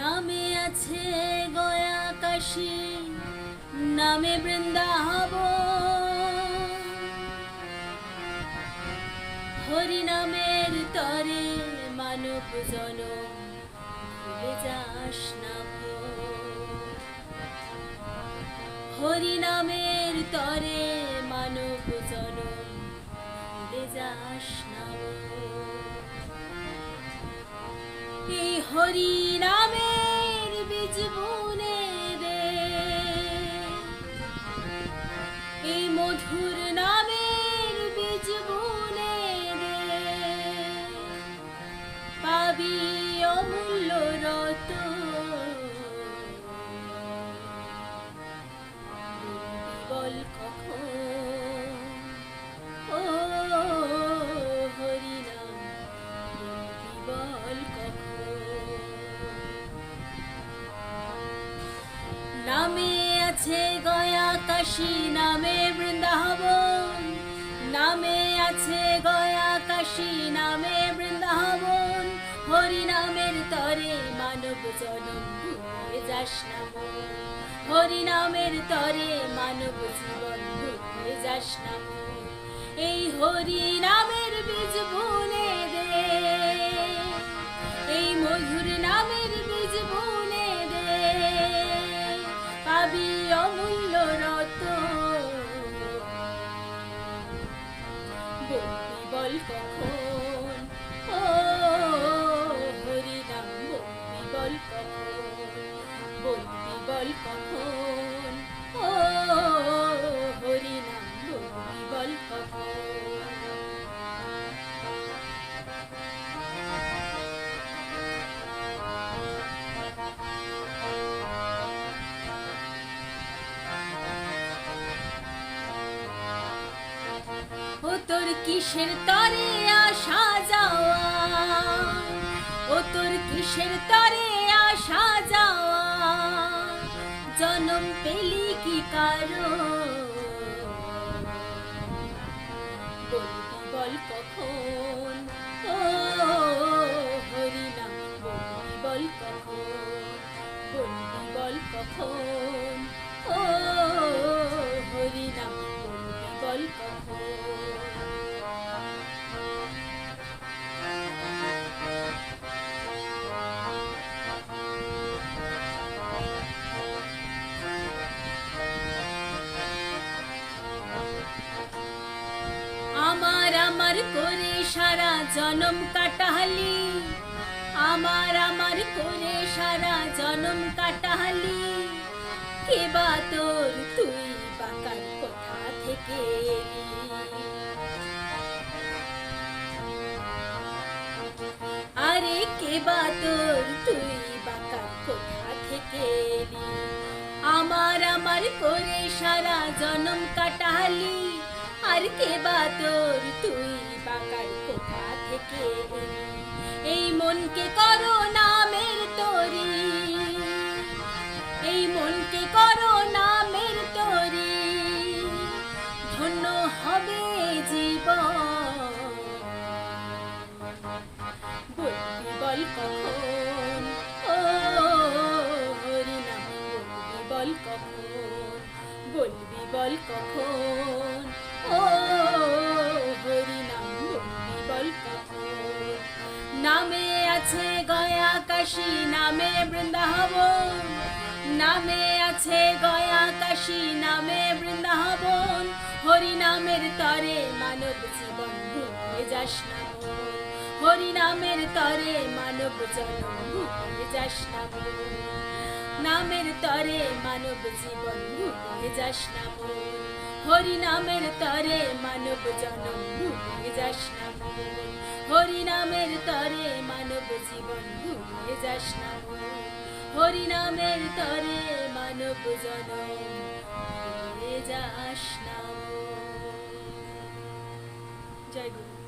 নামে আছে গয়া কাশী, নামে বৃন্দাব হরি নামের তরে মানব জন যাস না হরি নামের তরে মানব জন যাস এই হরি নামের বীজ বুনে দে। এই মধুর নামের বীজ বুনে দে। পাবি অমূল্য রত নামে আছে গয়া কাশী নামে বৃন্দাবন নামে আছে গয়া কাশী নামে বৃন্দাবন হরি নামের তরে মানব জনম ভুলে যাস না মন। হরি নামের তরে মানব জীবন ভুলে যাস না মন। এই হরি নামের বীজ বুনে দে কখন? ও হরি বল কখন? বল কখন? তোর কিসের তরে আসা যাওয়া? ও তোর কিসের তরে আসা যাওয়া? জনম পেলি কি কারও? বল কখন? ও হরিনাম বল কখন? বল কখন? ও হরি বল কখন? করে সারা জনম কাটাহালি আমার আমার করে সারা জনম কাটাহালি কে বা তোর তুই বাকার কোথা থেকে আরে কে বা তোর তুই বাকার কোথা থেকে আমার আমার করে সারা জনম কাটালি। আর কে বা তোর? তুই বাকার কোথা থেকে এই মনকে করো নামের তরি। এই মনকে করো নামের তরি। ধন্য হবে জীবন। বল কখন? ও বল কখন? বলবি বল কখন? ও হরি নাম বলবি বল কখন? নামে আছে গয়া কাশী, নামে বৃন্দাবন। নামে আছে গয়া কাশী, নামে বৃন্দাবন। হরি নামের তরে মানব জীবন ভুলে যাস না হরি নামের তরে মানব জন্ম ভুলে যাস না। নামের তরে মানব জীবন যাস না হরি নামের তরে মানব জন্ম যাস না হরি নামের তরে মানব জীবন ভুলে যাস না হরি নামের তরে মানব জনম যাস না জয় গুরু।